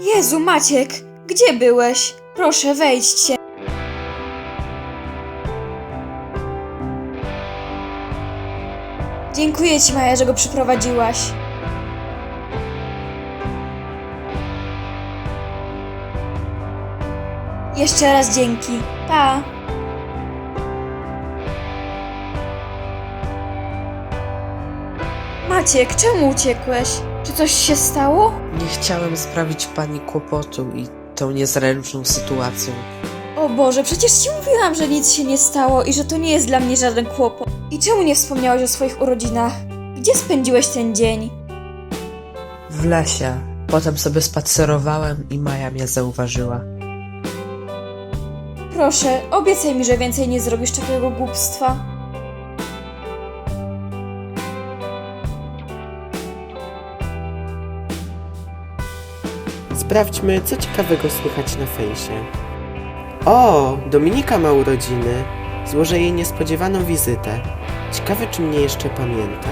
Jezu, Maciek, gdzie byłeś? Proszę, wejdźcie. Dziękuję ci, Maja, że go przyprowadziłaś. Jeszcze raz dzięki. Pa. Maciek, czemu uciekłeś? Czy coś się stało? Nie chciałem sprawić pani kłopotu i tą niezręczną sytuacją. O Boże, przecież ci mówiłam, że nic się nie stało i że to nie jest dla mnie żaden kłopot. I czemu nie wspomniałeś o swoich urodzinach? Gdzie spędziłeś ten dzień? W lesie. Potem sobie spacerowałem i Maja mnie zauważyła. Proszę, obiecaj mi, że więcej nie zrobisz takiego głupstwa. Sprawdźmy, co ciekawego słychać na fejsie. O, Dominika ma urodziny. Złożę jej niespodziewaną wizytę. Ciekawe, czy mnie jeszcze pamięta.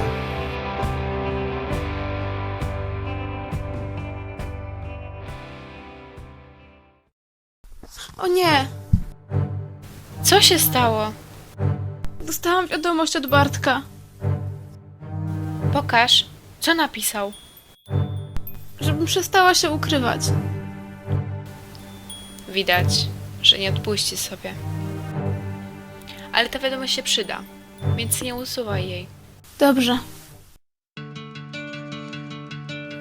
O nie! Co się stało? Dostałam wiadomość od Bartka, Pokaż, co napisał. Przestała się ukrywać. Widać, że nie odpuści sobie. Ale ta wiadomość się przyda, więc nie usuwaj jej. Dobrze.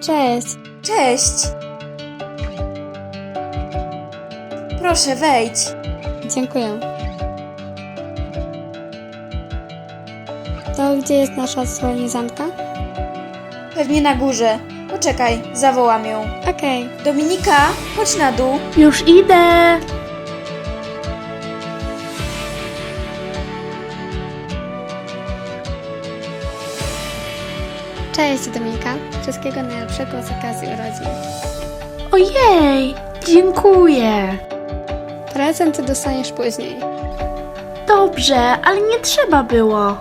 Cześć. Cześć! Proszę, wejdź. Dziękuję. To gdzie jest nasza solenizantka? Pewnie na górze. Poczekaj, zawołam ją. Okej. Dominika, chodź na dół. Już idę! Cześć Dominika. Wszystkiego najlepszego z okazji urodzin. Ojej! Dziękuję! Prezent dostaniesz później. Dobrze, ale nie trzeba było.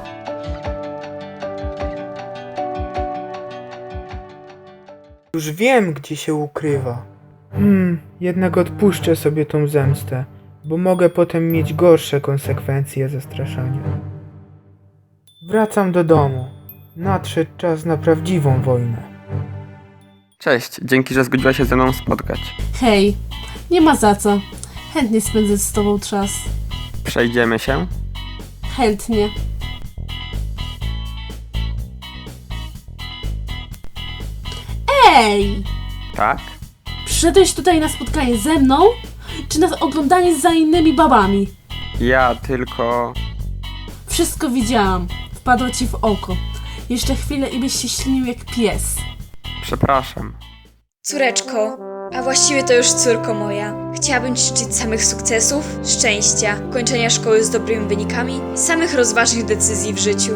Już wiem, gdzie się ukrywa. Hmm, jednak odpuszczę sobie tą zemstę, bo mogę potem mieć gorsze konsekwencje zastraszania. Wracam do domu. Nadszedł czas na prawdziwą wojnę. Cześć, dzięki, że zgodziła się ze mną spotkać. Hej, nie ma za co. Chętnie spędzę z tobą czas. Przejdziemy się? Chętnie. Ej! Tak? Przyszedłeś tutaj na spotkanie ze mną? Czy na oglądanie za innymi babami? Ja tylko. Wszystko widziałam. Wpadło ci w oko. Jeszcze chwilę i byś się ślinił jak pies. Przepraszam. Córeczko, a właściwie to już córko moja. Chciałabym ci życzyć samych sukcesów, szczęścia, kończenia szkoły z dobrymi wynikami i samych rozważnych decyzji w życiu.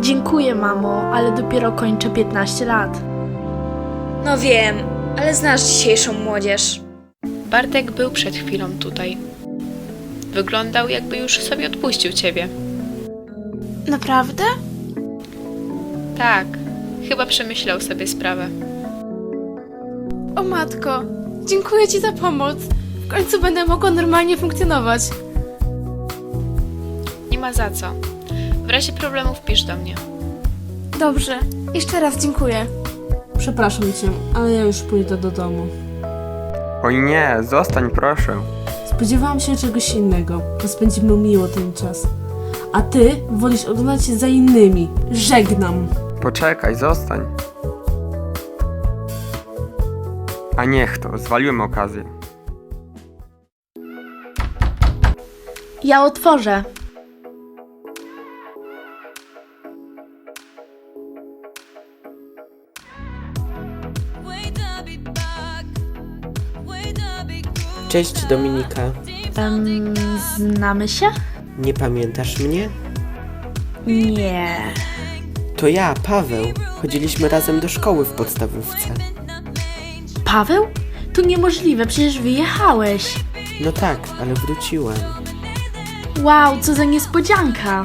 Dziękuję, mamo, ale dopiero kończę 15 lat. No wiem, ale znasz dzisiejszą młodzież. Bartek był przed chwilą tutaj. Wyglądał, jakby już sobie odpuścił ciebie. Naprawdę? Tak, chyba przemyślał sobie sprawę. O matko, dziękuję ci za pomoc. W końcu będę mogła normalnie funkcjonować. Nie ma za co. W razie problemów pisz do mnie. Dobrze, jeszcze raz dziękuję. Przepraszam cię, ale ja już pójdę do domu. Oj nie, zostań proszę. Spodziewałam się czegoś innego, bo spędzimy miło ten czas. A ty wolisz oglądać się za innymi. Żegnam. Poczekaj, zostań. A niech to, zwaliłem okazję. Ja otworzę. Cześć Dominika. Um, znamy się? Nie pamiętasz mnie? Nie. To ja, Paweł. Chodziliśmy razem do szkoły w podstawówce. Paweł? To niemożliwe, przecież wyjechałeś. No tak, ale wróciłem. Wow, co za niespodzianka.